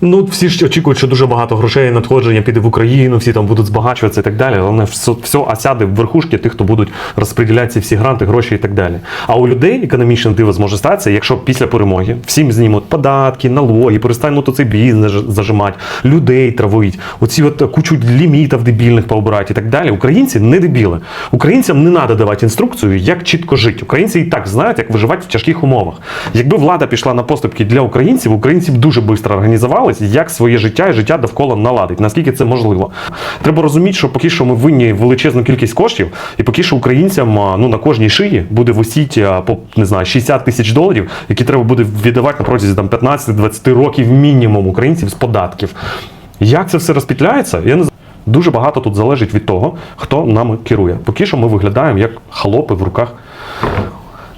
Ну, всі ж очікують, що дуже багато грошей надходження піде в Україну, всі там будуть збагачуватися і так далі. Але все, все осяде в верхушки тих, хто будуть розподіляти ці всі гранти, гроші і так далі. А у людей економічне диво зможе статися, якщо після перемоги всім знімуть податки, налоги, перестануть оцей бізнес зажимати, людей травить, оці от кучу лімітів дебільних пообирати і так далі. Українці не дебіли. Українцям не треба давати інструкцію, як чітко жити. Українці і так знають, як виживати в тяжких умовах. Якби влада пішла на поступки для українців, українці б дуже швидко організувались, як своє життя і життя довкола наладить. Наскільки це можливо? Треба розуміти, що поки що ми винні величезну кількість коштів, і поки що українцям ну на кожній шиї буде висіти по не знаю 60 тисяч доларів, які треба буде віддавати на протязі там 15-20 років мінімум українців з податків. Як це все розпітляється? Я не. Дуже багато тут залежить від того, хто нами керує. Поки що ми виглядаємо як халопи в руках